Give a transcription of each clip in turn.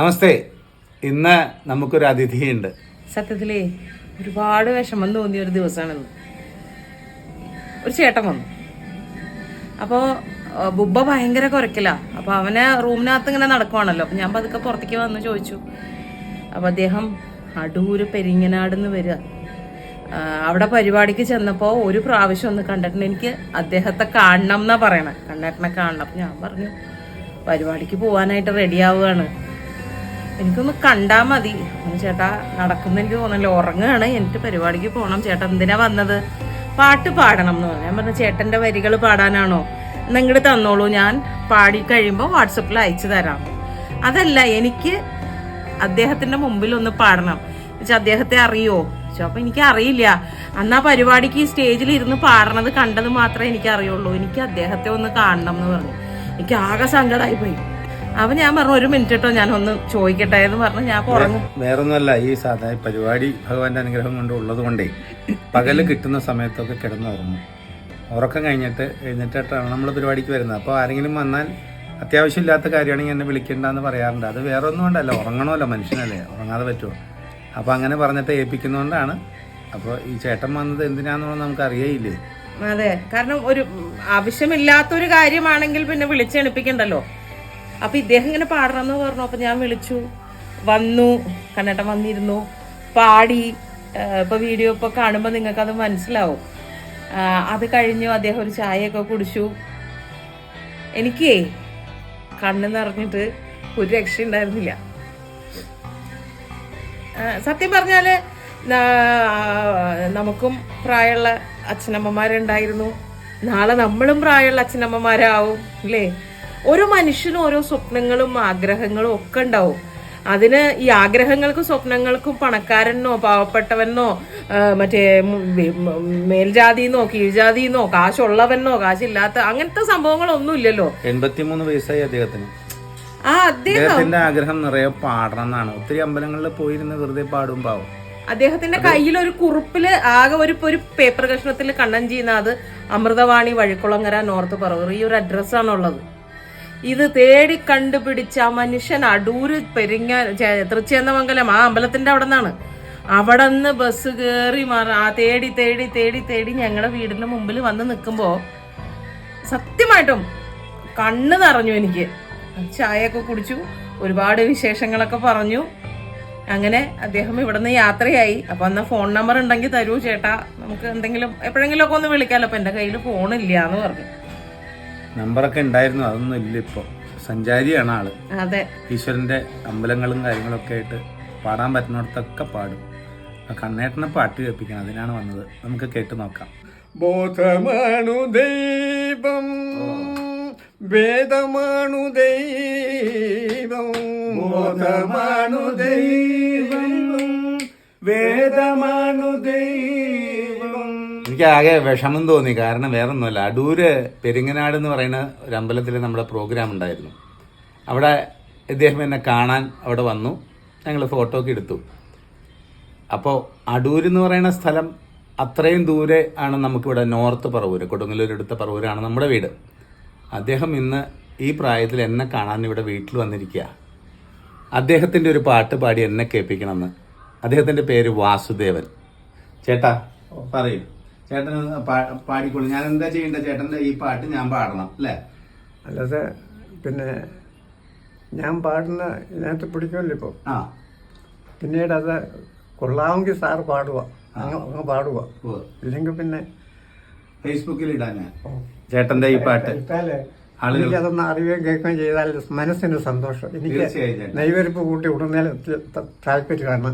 നമസ്തേ. ഇന്ന് നമുക്കൊരു അതിഥിയുണ്ട്. സത്യത്തിലേ ഒരുപാട് വിഷമം തോന്നിയ ഒരു ദിവസമാണെന്ന്. ഒരു ചേട്ടൻ വന്നു. അപ്പോൾ ബുബ്ബ ഭയങ്കര കുരക്കില്ല അപ്പോൾ അവനെ റൂമിനകത്ത് ഇങ്ങനെ നടക്കുവാണല്ലോ. അപ്പം ഞാൻ പതുക്കെ പുറത്തേക്ക് വന്ന് ചോദിച്ചു. അപ്പോൾ അദ്ദേഹം അടൂര് പെരിങ്ങനാട് എന്ന് വരിക അവിടെ പരിപാടിക്ക് ചെന്നപ്പോൾ ഒരു പ്രാവശ്യം ഒന്ന് കണ്ടിട്ടുണ്ട്. എനിക്ക് അദ്ദേഹത്തെ കാണണം എന്നാ പറയണേ. കണ്ടേട്ടനെ കാണണം. അപ്പം ഞാൻ പറഞ്ഞു പരിപാടിക്ക് പോകാനായിട്ട് റെഡി ആവുകയാണ്. എനിക്കൊന്ന് കണ്ടാ മതി. ചേട്ടാ നടക്കുന്ന എനിക്ക് തോന്നല്ലോ ഉറങ്ങുകയാണ്. എനിക്ക് പരിപാടിക്ക് പോകണം ചേട്ടാ എന്തിനാ വന്നത്? പാട്ട് പാടണം എന്ന് പറഞ്ഞു. ഞാൻ പറഞ്ഞു ചേട്ടന്റെ വരികൾ പാടാനാണോ? എന്നാ തന്നോളൂ. ഞാൻ പാടി കഴിയുമ്പോൾ വാട്സപ്പിൽ അയച്ചു തരാം. അതല്ല എനിക്ക് അദ്ദേഹത്തിന്റെ മുമ്പിൽ ഒന്ന് പാടണം. വെച്ചാൽ അദ്ദേഹത്തെ അറിയോ? ചോദിച്ചു അപ്പൊ എനിക്ക് അറിയില്ല. അന്ന് ആ പരിപാടിക്ക് സ്റ്റേജിൽ ഇരുന്ന് പാടണത് കണ്ടത് മാത്രമേ എനിക്ക് അറിയുള്ളൂ. എനിക്ക് അദ്ദേഹത്തെ ഒന്ന് കാണണം എന്ന് പറഞ്ഞു. എനിക്ക് ആകെ സങ്കടമായി പോയി. അപ്പൊ ഞാൻ പറഞ്ഞു ഒരു മിനിറ്റ് കേട്ടോ ഞാൻ ഒന്ന് ചോദിക്കട്ടെ എന്ന് പറഞ്ഞു. ഞാൻ പുറങ്ങും വേറൊന്നുമല്ല ഈ സാധാരണ പരിപാടി ഭഗവാന്റെ അനുഗ്രഹം കൊണ്ട് ഉള്ളത് കൊണ്ടേ പകൽ കിട്ടുന്ന സമയത്തൊക്കെ കിടന്നുറങ്ങും ഉറക്കം കഴിഞ്ഞിട്ട് എഴുന്നേറ്റിട്ടാണ് നമ്മൾ പരിപാടിക്ക് വരുന്നത്. അപ്പോൾ ആരെങ്കിലും വന്നാൽ അത്യാവശ്യമില്ലാത്ത കാര്യമാണെങ്കിൽ എന്നെ വിളിക്കണ്ടെന്ന് പറയാറുണ്ട്. അത് വേറെ ഒന്നും കൊണ്ടല്ല ഉറങ്ങണമല്ലോ മനുഷ്യനല്ലേ ഉറങ്ങാതെ പറ്റുമോ അപ്പോൾ അങ്ങനെ പറഞ്ഞിട്ട് ഏൽപ്പിക്കുന്നതുകൊണ്ടാണ് അപ്പോൾ ഈ ചേട്ടൻ വന്നത് എന്തിനാണെന്നുള്ളത് നമുക്ക് അറിയേയില്ലേ അതെ കാരണം ഒരു ആവശ്യമില്ലാത്തൊരു കാര്യമാണെങ്കിൽ പിന്നെ വിളിച്ചെണിപ്പിക്കണ്ടല്ലോ അപ്പൊ ഇദ്ദേഹം ഇങ്ങനെ പാടണമെന്ന് പറഞ്ഞു. അപ്പൊ ഞാൻ വിളിച്ചു. വന്നു. കണ്ണേട്ടൻ വന്നിരുന്നു. പാടി. ഇപ്പൊ വീഡിയോ ഇപ്പൊ കാണുമ്പോൾ നിങ്ങൾക്ക് അത് മനസ്സിലാവും അത് കഴിഞ്ഞു. അദ്ദേഹം ഒരു ചായയൊക്കെ കുടിച്ചു. എനിക്കേ കണ്ണ് നിറഞ്ഞിട്ട് ഒരു രക്ഷ ഉണ്ടായിരുന്നില്ല. സത്യം പറഞ്ഞാൽ നമുക്കും പ്രായമുള്ള അച്ഛനമ്മമാരുണ്ടായിരുന്നു. നാളെ നമ്മളും പ്രായമുള്ള അച്ഛനമ്മമാരാവും അല്ലേ? ഓരോ മനുഷ്യനും ഓരോ സ്വപ്നങ്ങളും ആഗ്രഹങ്ങളും ഒക്കെ ഉണ്ടാവും. അതിന് ഈ ആഗ്രഹങ്ങൾക്കും സ്വപ്നങ്ങൾക്കും പണക്കാരനോ പാവപ്പെട്ടവനോ മറ്റേ മേൽജാതി വെ- കീഴ്ജാതി മേൽജാതിന്നോ കീഴ്ജാതിന്നോ കാശുള്ളവനോ കാശില്ലാത്ത അങ്ങനത്തെ സംഭവങ്ങളൊന്നും ഇല്ലല്ലോ. എൺപത്തിമൂന്ന് വയസ്സായി അദ്ദേഹത്തിന്. ആ അദ്ദേഹത്തിന്റെ ആഗ്രഹം നിറയെ പാടണം എന്നാണ് ഒത്തിരി അമ്പലങ്ങളിൽ പോയിരുന്ന് വെറുതെ പാടും പാവം. അദ്ദേഹത്തിന്റെ കയ്യിൽ ഒരു കുറിപ്പിൽ ആകെ ഒരു ഒരു പേപ്പർ കഷ്ണത്തിൽ കണ്ണൻ ചെയ്യുന്ന അത് അമൃതവാണി വഴിക്കുളങ്ങര നോർത്ത് പറവൂർ. ഈ ഒരു അഡ്രസ്സാണുള്ളത് ഇത് തേടി കണ്ടുപിടിച്ച ആ മനുഷ്യൻ അടൂര് പെരിങ്ങ തൃച്ചേന്നമംഗലം ആ അമ്പലത്തിന്റെ അവിടെ നിന്നാണ് അവിടെ നിന്ന് ബസ് കയറി മാറി ആ തേടി തേടി തേടി തേടി ഞങ്ങളുടെ വീടിന്റെ മുമ്പിൽ വന്ന് നിൽക്കുമ്പോൾ സത്യമായിട്ടും കണ്ണ് നിറഞ്ഞു എനിക്ക്. ചായയൊക്കെ കുടിച്ചു ഒരുപാട് വിശേഷങ്ങളൊക്കെ പറഞ്ഞു. അങ്ങനെ അദ്ദേഹം ഇവിടുന്ന് യാത്രയായി. അപ്പൊ അന്ന് ഫോൺ നമ്പർ ഉണ്ടെങ്കിൽ തരൂ ചേട്ടാ. നമുക്ക് എന്തെങ്കിലും എപ്പോഴെങ്കിലും ഒക്കെ ഒന്ന് വിളിക്കാമല്ലോ അപ്പൊ എന്റെ കയ്യിൽ ഫോണില്ല എന്ന് പറഞ്ഞു. നമ്പറൊക്കെ ഉണ്ടായിരുന്നു അതൊന്നും ഇല്ല ഇപ്പോൾ സഞ്ചാരിയാണ് ആൾ. അതെ. ഈശ്വരന്റെ അമ്പലങ്ങളും കാര്യങ്ങളൊക്കെ ആയിട്ട് പാടാൻ പറ്റുന്നിടത്തൊക്കെ പാടും. ആ കണ്ണേട്ടനെ പാട്ട് കേൾപ്പിക്കണം അതിനാണ് വന്നത്. നമുക്ക് കേട്ട് നോക്കാം. ബോധമാണു ദൈവം വേദമാണു ദൈവം. ബോധമാണു ദൈവം വേദമാണു ദൈവം. എനിക്ക് ആകെ വിഷമം തോന്നി. കാരണം വേറെ ഒന്നുമല്ല അടൂര് പെരിങ്ങനാട് എന്ന് പറയുന്ന ഒരു അമ്പലത്തിൽ നമ്മുടെ പ്രോഗ്രാം ഉണ്ടായിരുന്നു. അവിടെ ഇദ്ദേഹം എന്നെ കാണാൻ അവിടെ വന്നു. ഞങ്ങൾ ഫോട്ടോ ഒക്കെ എടുത്തു. അപ്പോൾ അടൂർ എന്ന് പറയുന്ന സ്ഥലം അത്രയും ദൂരെ ആണ് നമുക്കിവിടെ നോർത്ത് പറവൂര് കൊടുങ്ങല്ലൂർ എടുത്ത പറവൂരാണ് നമ്മുടെ വീട്. അദ്ദേഹം ഇന്ന് ഈ പ്രായത്തിൽ എന്നെ കാണാൻ ഇവിടെ വീട്ടിൽ വന്നിരിക്കുക. അദ്ദേഹത്തിന്റെ ഒരു പാട്ട് പാടി എന്നെ കേൾപ്പിക്കണമെന്ന്. അദ്ദേഹത്തിന്റെ പേര് വാസുദേവൻ. ചേട്ടാ പറയൂ. ചേട്ടൻ പാ- പാടിക്കോളൂ ഞാൻ എന്താ ചെയ്യേണ്ടത് ചേട്ടന്റെ ഈ പാട്ട് ഞാൻ പാടണം അല്ലേ? അല്ലാതെ പിന്നെ ഞാൻ പാടുന്ന ഇതിനകത്ത് പിടിക്കുമല്ലോ ഇപ്പോൾ ആ. പിന്നീട് അത് കൊള്ളാമെങ്കിൽ സാർ പാടുക. അങ്ങ് അങ്ങ് പാടുക. ഇല്ലെങ്കിൽ പിന്നെ ഫേസ്ബുക്കിൽ ഇടാൻ ചേട്ടന്റെ ഈ പാട്ട്. ഇട്ടാലേ. എനിക്ക് അതൊന്ന് അറിയുകയും കേൾക്കുകയും ചെയ്താൽ മനസ്സിന് സന്തോഷം. എനിക്ക് തീർച്ചയായും. നെയ്വരിപ്പ് കൂട്ടി ഉടനെ താല്പര്യമാണ്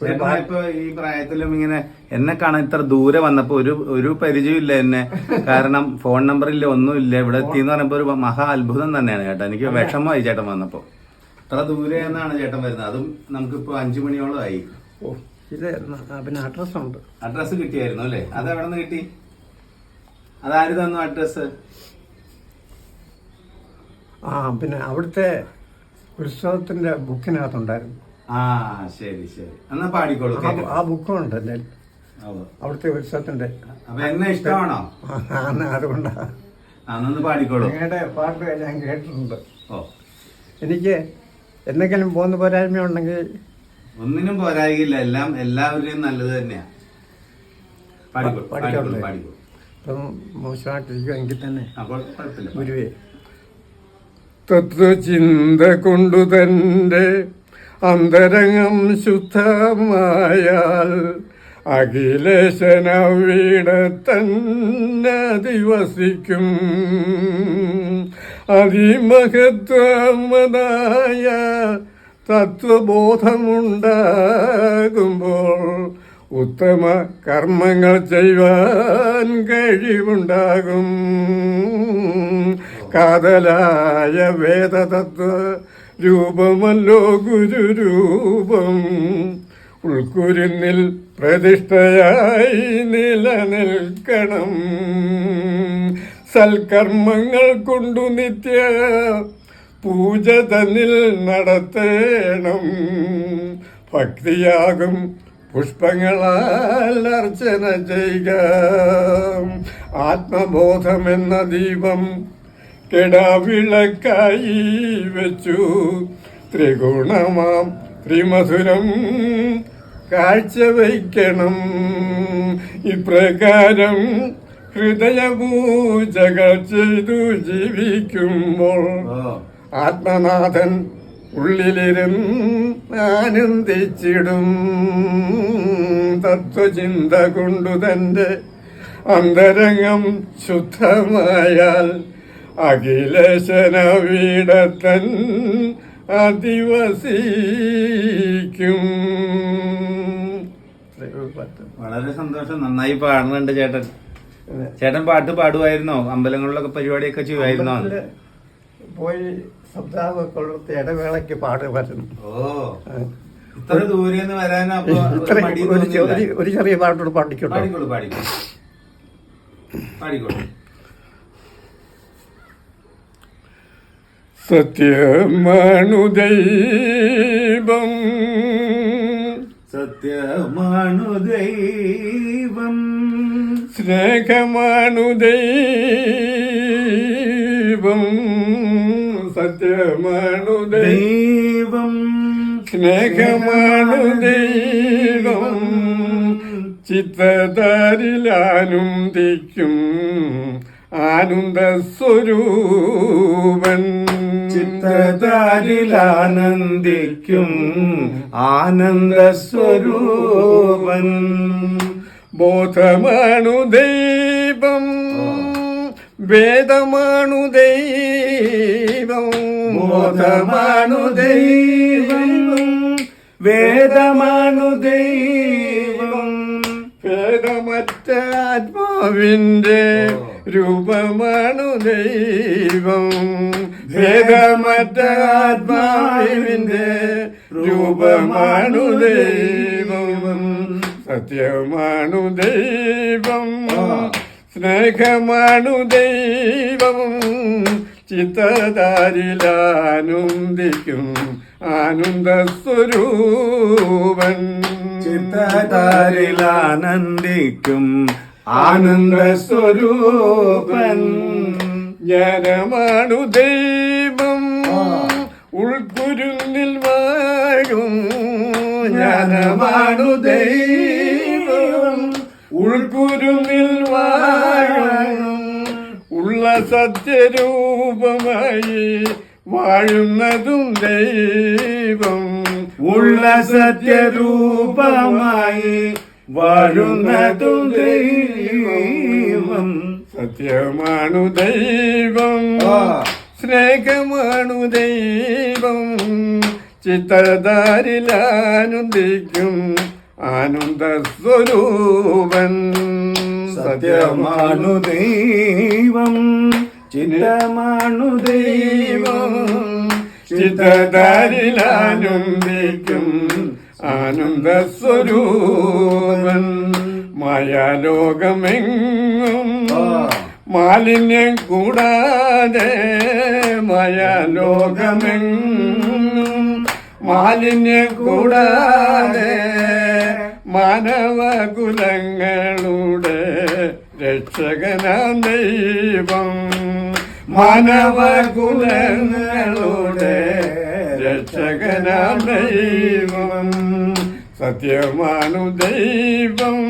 ചേട്ടൻ ഇപ്പൊ ഈ പ്രായത്തിലും ഇങ്ങനെ എന്നെ കാണാൻ ഇത്ര ദൂരെ വന്നപ്പോ ഒരു ഒരു പരിചയമില്ല എന്നെ. കാരണം ഫോൺ നമ്പർ ഇല്ല ഒന്നുമില്ല ഇവിടെ എത്തിയെന്ന് പറയുമ്പോ ഒരു മഹാ അത്ഭുതം തന്നെയാണ് ചേട്ടാ. എനിക്ക് വിഷമമായി ചേട്ടൻ വന്നപ്പോ. ഇത്ര ദൂരെ എന്നാണ് ചേട്ടൻ വരുന്നത്? അതും നമുക്കിപ്പോ അഞ്ചു മണിയോളം ആയി. ഓ ഇത് ന- ആ, പിന്നെ അഡ്രസ്സുണ്ട് അഡ്രസ് കിട്ടിയായിരുന്നു അല്ലേ? അത് എവിടെ നിന്ന് കിട്ടി? അതാര് തന്നു അഡ്രസ് ആ പിന്നെ അവിടുത്തെ ഉത്സവത്തിന്റെ ബുക്കിനകത്തുണ്ടായിരുന്നു. ആ ശരി ശരി. എന്നാ പാടിക്കോളൂ ആ- ബുക്കും ഉണ്ട് എന്റെ. അവിടുത്തെ ഉത്സവത്തിന്റെ അപ്പൊ എന്നെ ഇഷ്ടമാണോ? അതുകൊണ്ടാ. അന്നൊന്ന് പാടിക്കോളൂ. നിങ്ങളുടെ പാട്ട് ഞാൻ കേട്ടിട്ടുണ്ട്. ഓ. എനിക്ക് എന്തെങ്കിലും പോകുന്ന പോരായ്മ ഉണ്ടെങ്കിൽ ഒന്നിനും പോരായില്ല എല്ലാം എല്ലാവരുടെയും നല്ലത് തന്നെയാ. പാടിക്കോളൂ പാടിക്കോളൂ. പാടിക്കോ പാടിക്കോ ഇപ്പം മോശമായിട്ടിരിക്കുമെങ്കിൽ തന്നെ അപ്പോൾ ഗുരുവേ തത്വചിന്ത കൊണ്ടു തന്റെ അന്തരംഗം ശുദ്ധമായാൽ അഖിലേശന വീട തന്നെ ദിവസിക്കും അതിമഹത്വമതായ തത്വബോധമുണ്ടാകുമ്പോൾ ഉത്തമ കർമ്മങ്ങൾ ചെയ്യുവാൻ കഴിവുണ്ടാകും. കാതലായ വേദതത്വ രൂപമല്ലോ ഗുരുരൂപം. ഉൾക്കുരുന്നിൽ പ്രതിഷ്ഠയായി നിലനിൽക്കണം. സൽക്കർമ്മങ്ങൾ കൊണ്ടു നിത്യ പൂജ തന്നിൽ നടത്തേണം. ഭക്തിയാകും പുഷ്പങ്ങളാൽ അർച്ചന ചെയ്യുക. ആത്മബോധമെന്ന ദീപം കെടാവിളക്കായി വെച്ചു. ത്രിഗുണമാം ത്രിമധുരം കാഴ്ചവയ്ക്കണം ഇപ്രകാരം ഹൃദയപൂജകൾ ചെയ്തു ജീവിക്കുമ്പോൾ ആത്മനാഥൻ ഉള്ളിലിരും ആനന്ദിച്ചിടും. തത്വചിന്ത കൊണ്ടു തന്റെ അന്തരംഗം ശുദ്ധമായാൽ അഖിലേശന വീടത്തൻ അധിവസിക്കും. വളരെ സന്തോഷം. നന്നായി പാടുന്നുണ്ട് ചേട്ടൻ. ചേട്ടൻ പാട്ട് പാടുമായിരുന്നോ? അമ്പലങ്ങളിലൊക്കെ പരിപാടിയൊക്കെ ചെയ്യുമായിരുന്നോ? പോയി ശബ്ദാവൊക്കെ പാട്ട് ഇടവേളയ്ക്ക് പാടുമായിരുന്നു. ഓ. ഇത്ര ദൂരെ വരാൻ ഒരു ചെറിയ പാട്ടോട് പാടിക്കോട്ടെ. പാടിക്കോളൂ പാടിക്കോളൂ. പാടിക്കോളൂ. സത്യമാണു ദൈവം സ്നേഹമാണുദൈവം ദൈവം സ്നേഹമാണുദൈവം ദൈവം സത്യമാണു ദൈവം ദൈവം ദൈവം ചിത്തതാരിലാനന്ദിക്കും ആനന്ദ ചിത്തതാരിലാനന്ദിക്കും ആനന്ദ സ്വരൂപൻ ബോധമാണു ദൈവം വേദമാണു ദൈവം. ബോധമാണു ദൈവം വേദമാണു ദൈവം. വേദമറ്റ ആത്മാവിന്റെ രൂപമാണു ദൈവം. ഭേദമറ്റാത്മാവിന്റെ രൂപമാണു ദൈവം. സത്യമാണു ദൈവം. സ്നേഹമാണു ദൈവം. ചിത്തതാരിലാനന്ദിക്കും ആനന്ദ സ്വരൂപൻ ചിത്തതാരിലാനന്ദിക്കും ആനന്ദ സ്വരൂപൻ ജ്ഞാനമാണു ദൈവം. ഉൾക്കുരുന്നിൽ വാഴും ജ്ഞാനമാണു ദൈവം. ഉൾക്കുരുന്നിൽ വാഴും ഉള്ള സത്യരൂപമായി വാഴുന്നതും ദൈവം. ഉള്ള സത്യരൂപമായി വാഴുന്നതും ദൈവം സത്യമാണു ദൈവം. സ്നേഹമാണു ദൈവം ചിത്തതാരിലാനന്ദിക്കും ആനന്ദ സ്വരൂപൻ സത്യമാണു ദൈവം ചിന്തമാണു ദൈവം ചിത്തതാരിലാനന്ദിക്കും ആനന്ദ സ്വരൂപൻ മായാലോകമെങ്ങും മാലിന്യം കൂടാതെ മായാലോകമെങ്ങും മാലിന്യം കൂടാതെ മാനവകുലങ്ങളുടെ രക്ഷകനാം ദൈവം. മാനവകുലങ്ങളുടെ രക്ഷകനാം ദൈവം സത്യമാണു ദൈവം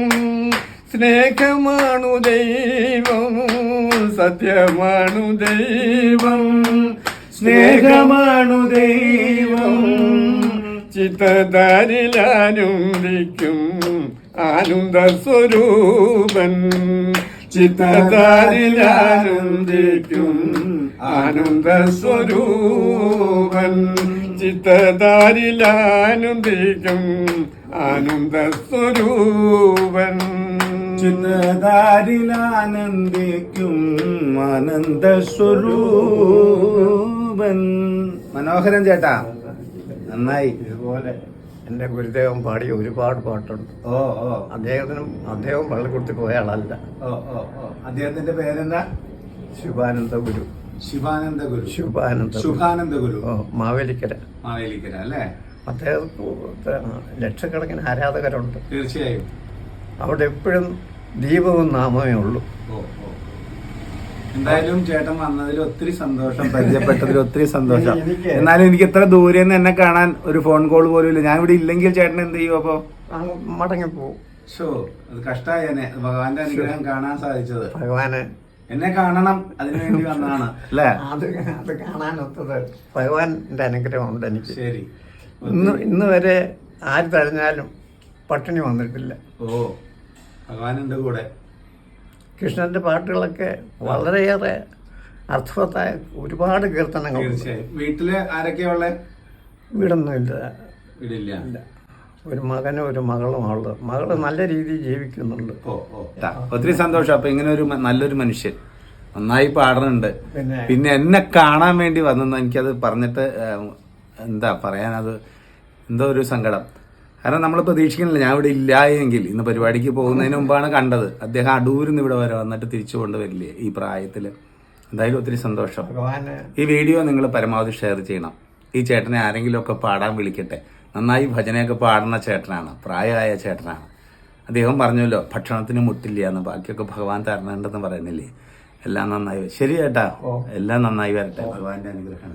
സ്നേഹമാണു ദൈവം സത്യമാണു ദൈവം സ്നേഹമാണു ദൈവം ചിത്തതാരിലാനുന്ദിക്കും ആനന്ദ സ്വരൂപൻ ചിത്തതാരിലാനുന്ദിക്കും ആനന്ദ സ്വരൂപൻ ചിത്തധാരിലാനന്ദിക്കും ആനന്ദ സ്വരൂപൻ ചിത്തതാരിലാനന്ദിക്കും ആനന്ദ സ്വരൂപൻ മനോഹരൻ ചേട്ടാ നന്നായി. ഇതുപോലെ എന്റെ ഗുരുദേവൻ പാടി ഒരുപാട് പാട്ടുണ്ട്. ഓ ഓ. അദ്ദേഹത്തിനും അദ്ദേഹം പള്ളിക്കുട്ടി പോയ ആളല്ല. ഓ ഓ ഓ. അദ്ദേഹത്തിന്റെ പേരെന്താ? ശുഭാനന്ദ ഗുരു ശിവാനന്ദ ഗുരു. ശുഭാനന്ദ. ശുഭാനന്ദ ഗുരു. ഓ മാവേലിക്കര. മാവേലിക്കര അല്ലേ? അദ്ദേഹത്തിന് ലക്ഷക്കണക്കിന് ആരാധകരുണ്ട്. തീർച്ചയായും. അവിടെ എപ്പോഴും ദീപവും നാമമേ ഉള്ളൂ. ഓ ഓ എന്തായാലും ചേട്ടൻ വന്നതിൽ ഒത്തിരി സന്തോഷം പരിചയപ്പെട്ടതിൽ ഒത്തിരി സന്തോഷം. എനിക്ക് എന്നാലും എനിക്ക് ഇത്ര ദൂരെ നിന്ന് എന്നെ കാണാൻ ഒരു ഫോൺ കോൾ പോലും ഇല്ല. ഞാൻ ഇവിടെ ഇല്ലെങ്കിൽ ചേട്ടൻ എന്ത് ചെയ്യും അപ്പൊ? മടങ്ങി പോകും ഷോ അത് കഷ്ടായനെ. ഭഗവാന്റെ അനുഗ്രഹം കാണാൻ സാധിച്ചത്. ഭഗവാന് എന്നെ കാണണം അതിനു വേണ്ടി വന്നതാണ്. അല്ലേ? അത് അത് കാണാനൊത്തത് ഭഗവാന്റെ അനുഗ്രഹമുണ്ട് എനിക്ക്. ശരി. ഇന്ന് ഇന്ന് വരെ ആര് തഴഞ്ഞാലും പട്ടിണി വന്നിട്ടില്ല. ഓ ഭഗവാനുണ്ട് കൂടെ. കൃഷ്ണന്റെ പാട്ടുകളൊക്കെ വളരെയേറെ അർത്ഥവത്തായ ഒരുപാട് കീർത്തനങ്ങൾ തീർച്ചയായും. വീട്ടിൽ ആരൊക്കെയാ വീടൊന്നും ഇല്ല വീടില്ല. ഒരു മകനും ഒരു മകളും ഉള്ളത് മകൾ നല്ല രീതിയിൽ ജീവിക്കുന്നുണ്ട്. ഓ ഓ. ട്ടാ. ഒത്തിരി സന്തോഷം. അപ്പൊ ഇങ്ങനെ ഒരു നല്ലൊരു മനുഷ്യൻ. നന്നായി പാടുന്നുണ്ട്. പിന്നെ? എന്നെ കാണാൻ വേണ്ടി വന്നെന്ന് എനിക്കത് പറഞ്ഞിട്ട് എന്താ പറയാനത് എന്തോ ഒരു സങ്കടം. കാരണം നമ്മൾ പ്രതീക്ഷിക്കുന്നില്ല. ഞാൻ ഇവിടെ ഇല്ല എങ്കിൽ ഇന്ന് പരിപാടിക്ക് പോകുന്നതിന് മുമ്പാണ് കണ്ടത്. അദ്ദേഹം അടൂരിൽ നിന്ന് ഇവിടെ വരെ വന്നിട്ട് തിരിച്ചു കൊണ്ടുവരില്ലേ ഈ പ്രായത്തിൽ എന്തായാലും ഒത്തിരി സന്തോഷം. ഈ വീഡിയോ നിങ്ങൾ പരമാവധി ഷെയർ ചെയ്യണം. ഈ ചേട്ടനെ ആരെങ്കിലും ഒക്കെ പാടാൻ വിളിക്കട്ടെ. നന്നായി ഭജനയൊക്കെ പാടുന്ന ചേട്ടനാണ് പ്രായമായ ചേട്ടനാണ്. അദ്ദേഹം പറഞ്ഞല്ലോ ഭക്ഷണത്തിന് മുട്ടില്ല എന്ന് ബാക്കിയൊക്കെ ഭഗവാൻ തരണുണ്ടെന്ന് പറയുന്നില്ലേ? എല്ലാം നന്നായി ശരി ചേട്ടാ എല്ലാം നന്നായി വരട്ടെ. ഭഗവാന്റെ അനുഗ്രഹം